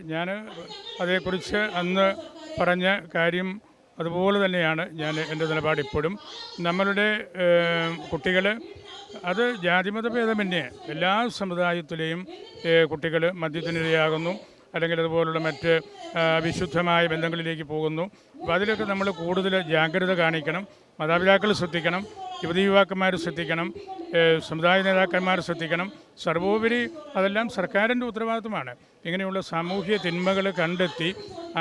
ഞാൻ അതേക്കുറിച്ച് അന്ന് പറഞ്ഞ കാര്യം അതുപോലെ തന്നെയാണ് ഞാൻ എന്റെ നിലപാട് ഇപ്പോഴും. നമ്മളുടെ കുട്ടികൾ അത് ജാതിമത ഭേദമന്യേ എല്ലാ സമുദായത്തിലെയും കുട്ടികൾ മദ്യത്തിനിരയാകുന്നു അല്ലെങ്കിൽ അതുപോലുള്ള മറ്റ് വിശുദ്ധമായ ബന്ധങ്ങളിലേക്ക് പോകുന്നു. അപ്പോൾ അതിലൊക്കെ നമ്മൾ കൂടുതൽ ജാഗ്രത കാണിക്കണം. മാതാപിതാക്കൾ ശ്രദ്ധിക്കണം. യുവതി യുവാക്കന്മാർ ശ്രദ്ധിക്കണം സമുദായ നേതാക്കന്മാർ ശ്രദ്ധിക്കണം. സർവോപരി അതെല്ലാം സർക്കാരിന്റെ ഉത്തരവാദിത്വമാണ്. ഇങ്ങനെയുള്ള സാമൂഹ്യ തിന്മകൾ കണ്ടെത്തി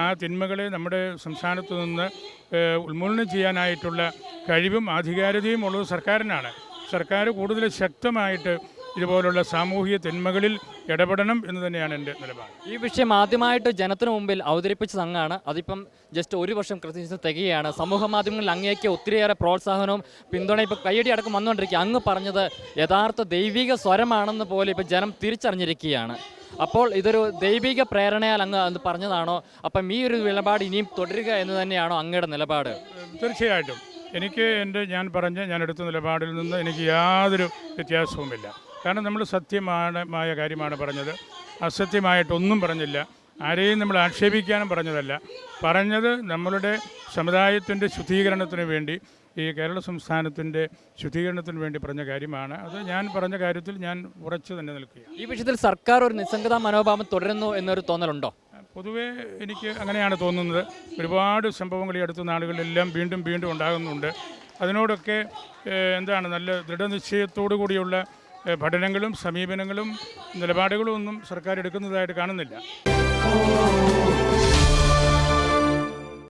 ആ തിന്മകളെ നമ്മുടെ സംസ്ഥാനത്ത് നിന്ന് ഉന്മൂലനം ചെയ്യാനായിട്ടുള്ള കഴിവും ആധികാരികതയും ഉള്ളത് സർക്കാരിനാണ്. സർക്കാർ കൂടുതൽ ശക്തമായിട്ട് ഇതുപോലുള്ള സാമൂഹിക തിന്മകളിൽ ഇടപെടണം എന്ന് തന്നെയാണ് എന്റെ നിലപാട്. ഈ വിഷയം ആദ്യമായിട്ട് ജനത്തിന് മുമ്പിൽ അവതരിപ്പിച്ച സംഘമാണ് അതിപ്പം ജസ്റ്റ് ഒരു വർഷം കൃത്യം തികയാണ്. സമൂഹ മാധ്യമങ്ങളിൽ അങ്ങേക്ക് ഒത്തിരിയേറെ പ്രോത്സാഹനവും പിന്തുണ ഇപ്പോൾ കയ്യടി അടക്കം വന്നുകൊണ്ടിരിക്കുക അങ്ങ് പറഞ്ഞത് യഥാർത്ഥ ദൈവിക സ്വരമാണെന്ന് പോലെ ഇപ്പോൾ ജനം തിരിച്ചറിഞ്ഞിരിക്കുകയാണ്. അപ്പോൾ ഇതൊരു ദൈവിക പ്രേരണയാൽ അങ്ങ് അത് പറഞ്ഞതാണോ? അപ്പം ഈ ഒരു നിലപാട് ഇനിയും തുടരുക എന്ന് തന്നെയാണോ അങ്ങയുടെ നിലപാട്? തീർച്ചയായിട്ടും. എനിക്ക് എന്റെ ഞാൻ പറഞ്ഞ ഞാൻ എടുത്ത നിലപാടിൽ നിന്ന് എനിക്ക് യാതൊരു വ്യത്യാസവുമില്ല. കാരണം നമ്മൾ സത്യമാണ് മായ കാര്യമാണ് പറഞ്ഞത്. അസത്യമായിട്ടൊന്നും പറഞ്ഞില്ല. ആരെയും നമ്മൾ ആക്ഷേപിക്കാനും പറഞ്ഞതല്ല. പറഞ്ഞത് നമ്മളുടെ സമുദായത്തിന്റെ ശുദ്ധീകരണത്തിന് വേണ്ടി ഈ കേരള സംസ്ഥാനത്തിന്റെ ശുദ്ധീകരണത്തിന് വേണ്ടി പറഞ്ഞ കാര്യമാണ്. അത് ഞാൻ പറഞ്ഞ കാര്യത്തിൽ ഞാൻ ഉറച്ചു തന്നെ നിൽക്കുകയാണ്. ഈ വിഷയത്തിൽ സർക്കാർ ഒരു നിസ്സംഗത മനോഭാവം തുടരുന്നു എന്നൊരു തോന്നലുണ്ടോ? പൊതുവേ എനിക്ക് അങ്ങനെയാണ് തോന്നുന്നത്. ഒരുപാട് സംഭവങ്ങൾ ഈ അടുത്ത നാളുകളിലെല്ലാം വീണ്ടും വീണ്ടും ഉണ്ടാകുന്നുണ്ട്. അതിനോടൊക്കെ എന്താണ് നല്ല ദൃഢനിശ്ചയത്തോടു കൂടിയുള്ള പഠനങ്ങളും സമീപനങ്ങളും നിലപാടുകളും ഒന്നും സർക്കാർ എടുക്കുന്നതായിട്ട് കാണുന്നില്ല.